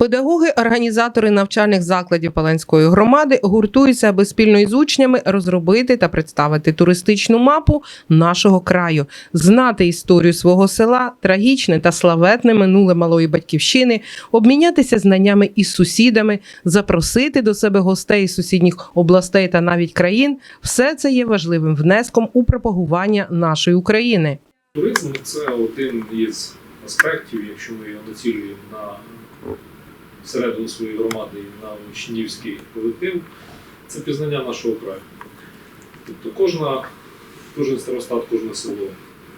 Педагоги, організатори навчальних закладів Паланської громади гуртуються, аби спільно із учнями розробити та представити туристичну мапу нашого краю, знати історію свого села, трагічне та славетне минуле малої батьківщини, обмінятися знаннями із сусідами, запросити до себе гостей із сусідніх областей та навіть країн. Все це є важливим внеском у пропагування нашої України. Туризм це один із аспектів, якщо ми його націлюємо на всередину своєї громади і на учнівський колектив, це пізнання нашого краю. Тобто кожна, кожен старостат, кожне село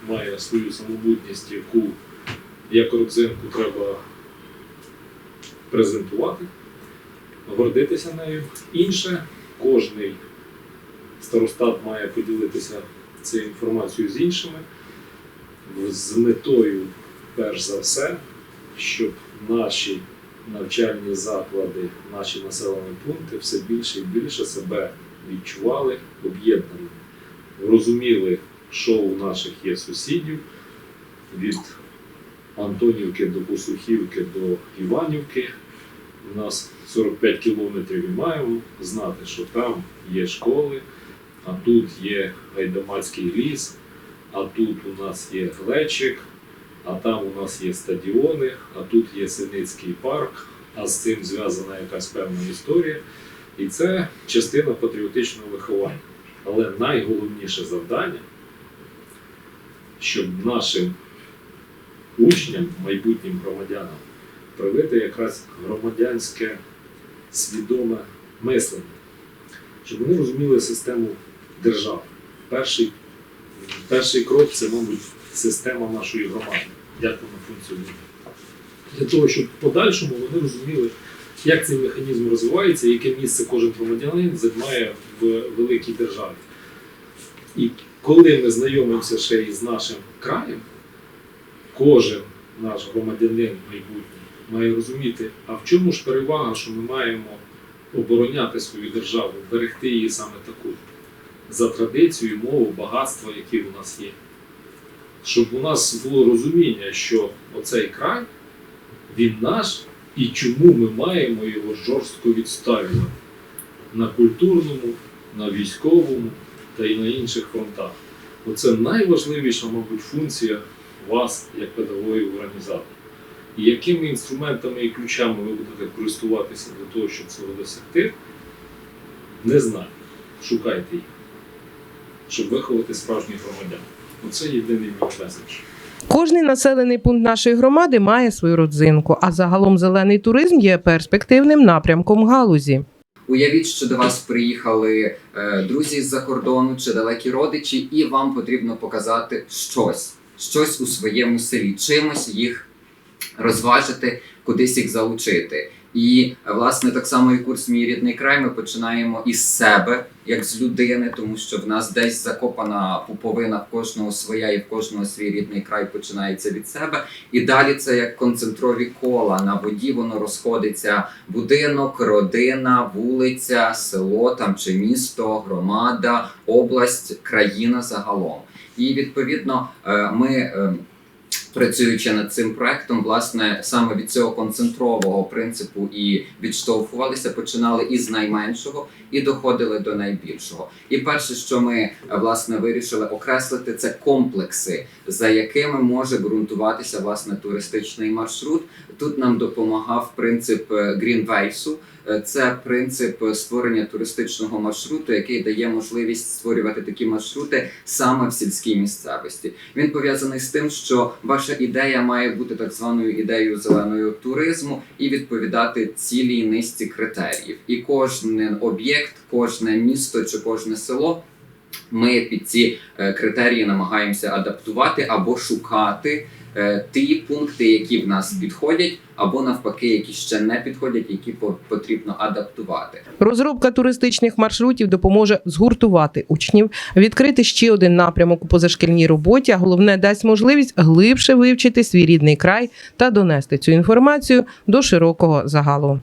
має свою самобутність, яку як родзинку треба презентувати, гордитися нею. Інше, кожний старостат має поділитися цією інформацією з іншими з метою, перш за все, щоб наші навчальні заклади, наші населені пункти все більше і більше себе відчували об'єднаними, розуміли, що у наших є сусідів від Антонівки до Бусухівки до Іванівки. У нас 45 кілометрів і маємо знати, що там є школи, а тут є Гайдамацький ліс, а тут у нас є глечик, а там у нас є стадіони, а тут є Синицький парк, а з цим зв'язана якась певна історія. І це частина патріотичного виховання. Але найголовніше завдання, щоб нашим учням, майбутнім громадянам, привити якраз громадянське свідоме мислення, щоб вони розуміли систему держави. Перший Перший крок це, мабуть, система нашої громади, як вона функціонує. Для того, щоб в подальшому вони розуміли, як цей механізм розвивається, яке місце кожен громадянин займає в великій державі. І коли ми знайомимося ще із нашим краєм, кожен наш громадянин майбутній має розуміти, а в чому ж перевага, що ми маємо обороняти свою державу, берегти її саме таку за традицію, мову, багатства, які у нас є. Щоб у нас було розуміння, що оцей край, він наш, і чому ми маємо його жорстко відставлювати на культурному, на військовому та й на інших фронтах. Оце найважливіша, мабуть, функція вас, як педагогів організаторів. І якими інструментами і ключами ви будете користуватися для того, щоб цього досягти, не знаю. Шукайте їх щоб виховати справжніх громадян. Оце єдиний мій меседж. Кожний населений пункт нашої громади має свою родзинку, а загалом зелений туризм є перспективним напрямком галузі. Уявіть, що до вас приїхали е, друзі з-за кордону чи далекі родичі, і вам потрібно показати щось, щось у своєму селі, чимось їх розважити, кудись їх залучити. І е, власне так само і курс Мій рідний край ми починаємо із себе, як з людини, тому що в нас десь закопана пуповина в кожного своя, і в кожного свій рідний край починається від себе. І далі це як концентрові кола. На воді воно розходиться будинок, родина, вулиця, село там чи місто, громада, область, країна загалом. І відповідно е, ми. Е, Працюючи над цим проектом, власне, саме від цього концентрового принципу і відштовхувалися, починали із найменшого і доходили до найбільшого. І перше, що ми е, власне вирішили окреслити, це комплекси, за якими може ґрунтуватися власне туристичний маршрут. Тут нам допомагав принцип е, Greenways. Е, Це принцип створення туристичного маршруту, який дає можливість створювати такі маршрути саме в сільській місцевості. Він пов'язаний з тим, що ваша ідея має бути так званою ідеєю зеленого туризму і відповідати цілій низці критеріїв. І кожен об'єкт, кожне місто чи кожне село. Ми під ці е, критерії намагаємося адаптувати або шукати ті пункти, які в нас підходять, або навпаки, які ще не підходять, які по- потрібно адаптувати. Розробка туристичних маршрутів допоможе згуртувати учнів, відкрити ще один напрямок у позашкільній роботі, а головне дасть можливість глибше вивчити свій рідний край та донести цю інформацію до широкого загалу.